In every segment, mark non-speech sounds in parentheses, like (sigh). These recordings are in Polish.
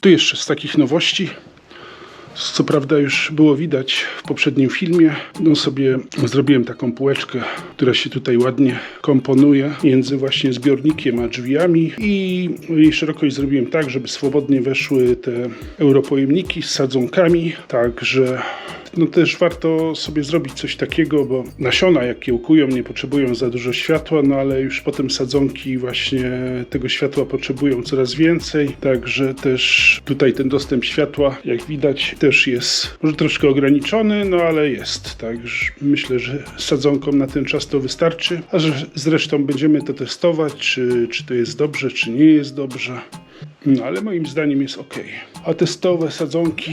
Tu jeszcze z takich nowości. Co prawda już było widać w poprzednim filmie. No sobie zrobiłem taką półeczkę, która się tutaj ładnie komponuje między właśnie zbiornikiem a drzwiami i jej szerokość zrobiłem tak, żeby swobodnie weszły te europojemniki z sadzonkami, także no też warto sobie zrobić coś takiego, bo nasiona jak kiełkują nie potrzebują za dużo światła, no ale już potem sadzonki właśnie tego światła potrzebują coraz więcej, także też tutaj ten dostęp światła, jak widać, też jest może troszkę ograniczony, no ale jest, także myślę, że sadzonkom na ten czas to wystarczy, a że zresztą będziemy to testować, czy, czy to jest dobrze, czy nie jest dobrze. No ale moim zdaniem jest ok. A testowe sadzonki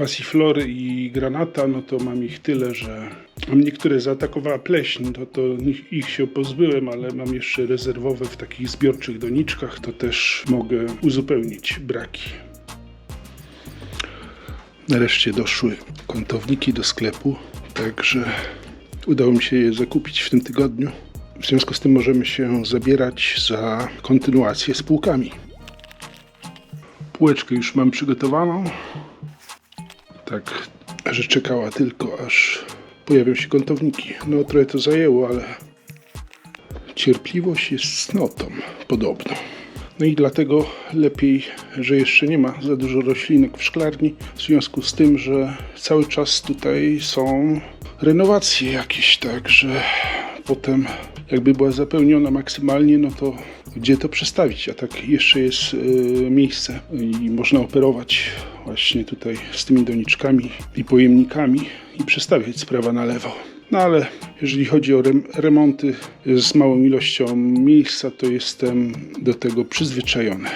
pasiflory i granata, no to mam ich tyle, że mam niektóre zaatakowała pleśń, to, to ich- ich się pozbyłem, ale mam jeszcze rezerwowe w takich zbiorczych doniczkach, to też mogę uzupełnić braki. Nareszcie doszły kątowniki do sklepu, także udało mi się je zakupić w tym tygodniu. W związku z tym możemy się zabierać za kontynuację z półkami. Półeczkę już mam przygotowaną tak, że czekała tylko aż pojawią się kątowniki. No trochę to zajęło, ale cierpliwość jest cnotą podobno. No i dlatego lepiej, że jeszcze nie ma za dużo roślinek w szklarni, w związku z tym, że cały czas tutaj są renowacje jakieś, także potem jakby była zapełniona maksymalnie, no to gdzie to przestawić? A tak jeszcze jest y, miejsce i można operować właśnie tutaj z tymi doniczkami i pojemnikami i przestawiać z prawa na lewo. No ale jeżeli chodzi o rem- remonty z małą ilością miejsca, to jestem do tego przyzwyczajony.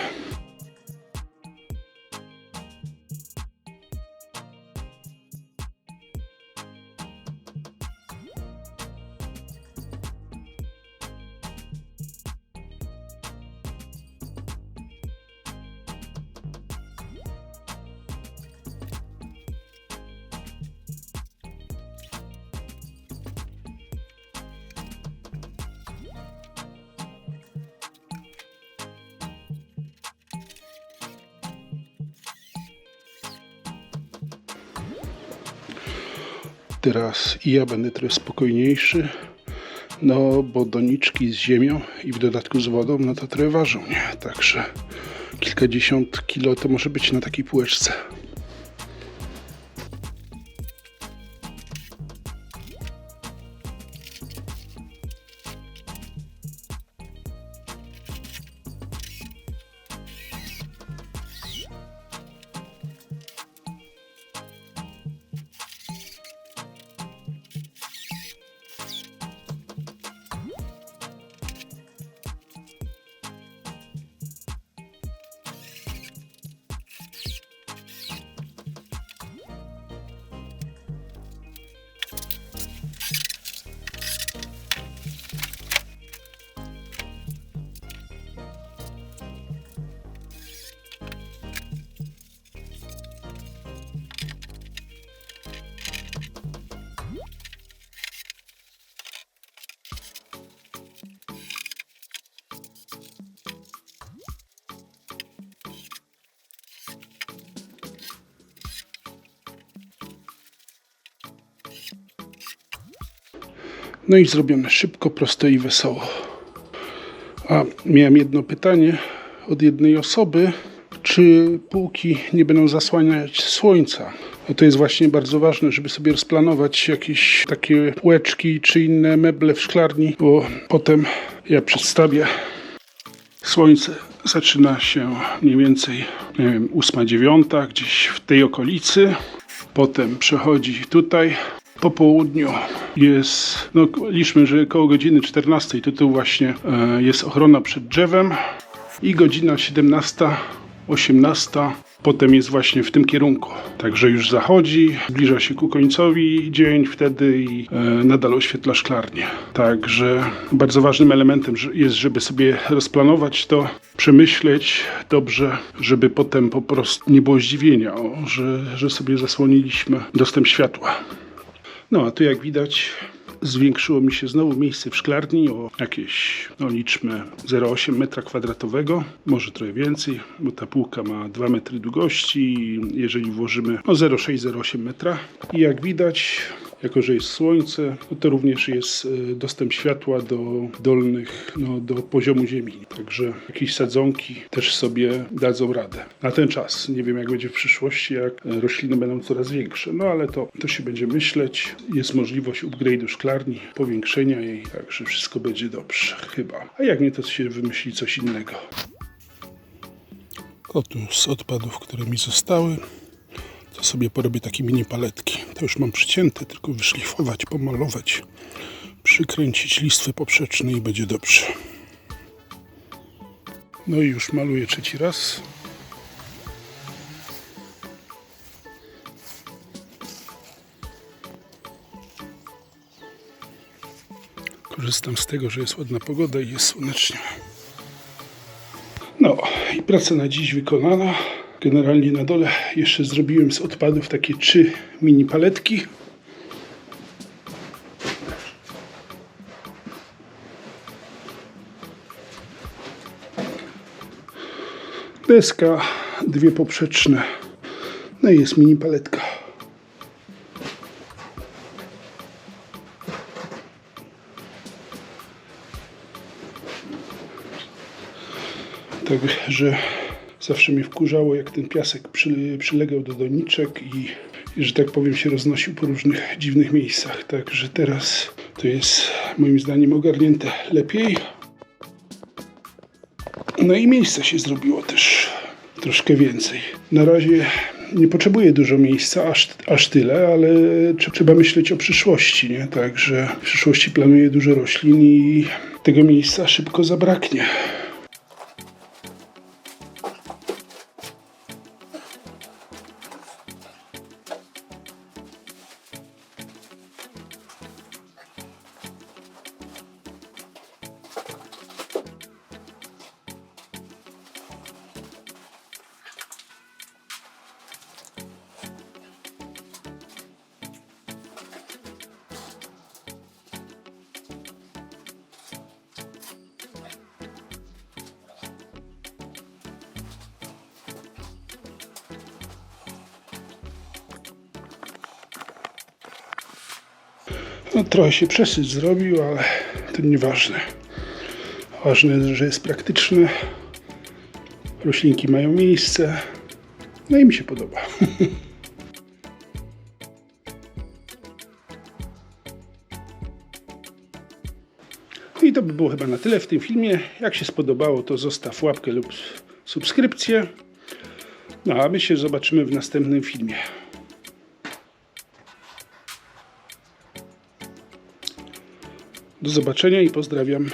Teraz i ja będę trochę spokojniejszy, no bo doniczki z ziemią i w dodatku z wodą, no to trochę ważą, nie? Także kilkadziesiąt kilo to może być na takiej półeczce. No i zrobione szybko, prosto i wesoło. A miałem jedno pytanie od jednej osoby, czy półki nie będą zasłaniać słońca. No to jest właśnie bardzo ważne, żeby sobie rozplanować jakieś takie półeczki czy inne meble w szklarni, bo potem ja przedstawię Słońce zaczyna się mniej więcej, nie wiem, 8-9, gdzieś w tej okolicy. Potem przechodzi tutaj. Po południu jest, no liczmy, że koło godziny 14 to tu właśnie e, jest ochrona przed drzewem i godzina 17, 18 potem jest właśnie w tym kierunku. Także już zachodzi, zbliża się ku końcowi dzień wtedy i e, nadal oświetla szklarnię. Także bardzo ważnym elementem jest, żeby sobie rozplanować to, przemyśleć dobrze, żeby potem po prostu nie było zdziwienia, o, że, że sobie zasłoniliśmy dostęp światła. No a tu jak widać zwiększyło mi się znowu miejsce w szklarni o jakieś, no liczmy 0,8 metra kwadratowego, może trochę więcej, bo ta półka ma 2 metry długości jeżeli włożymy no 0,6-0,8 metra. I jak widać jako że jest słońce, no to również jest e, dostęp światła do dolnych, no, do poziomu ziemi. Także jakieś sadzonki też sobie dadzą radę. Na ten czas. Nie wiem jak będzie w przyszłości, jak e, rośliny będą coraz większe. No ale to, to się będzie myśleć. Jest możliwość upgrade'u szklarni, powiększenia jej, także wszystko będzie dobrze. Chyba. A jak nie, to się wymyśli coś innego. Oto z odpadów, które mi zostały, to sobie porobię takie mini paletki. To już mam przycięte, tylko wyszlifować, pomalować, przykręcić listwy poprzeczne i będzie dobrze. No i już maluję trzeci raz. Korzystam z tego, że jest ładna pogoda i jest słonecznie. No i praca na dziś wykonana. Generalnie na dole jeszcze zrobiłem z odpadów takie trzy mini paletki. Deska, dwie poprzeczne. No i jest mini paletka. Także zawsze mnie wkurzało, jak ten piasek przy, przylegał do doniczek i, i, że tak powiem, się roznosił po różnych dziwnych miejscach. Także teraz to jest moim zdaniem ogarnięte lepiej. No i miejsca się zrobiło też troszkę więcej. Na razie nie potrzebuję dużo miejsca, aż, aż tyle, ale trze- trzeba myśleć o przyszłości, nie? Także w przyszłości planuję dużo roślin i tego miejsca szybko zabraknie. No, trochę się przesyć zrobił, ale to nieważne. Ważne, że jest praktyczne. Roślinki mają miejsce. No i mi się podoba. (laughs) I to by było chyba na tyle w tym filmie. Jak się spodobało, to zostaw łapkę lub subskrypcję. No a my się zobaczymy w następnym filmie. Do zobaczenia i pozdrawiam.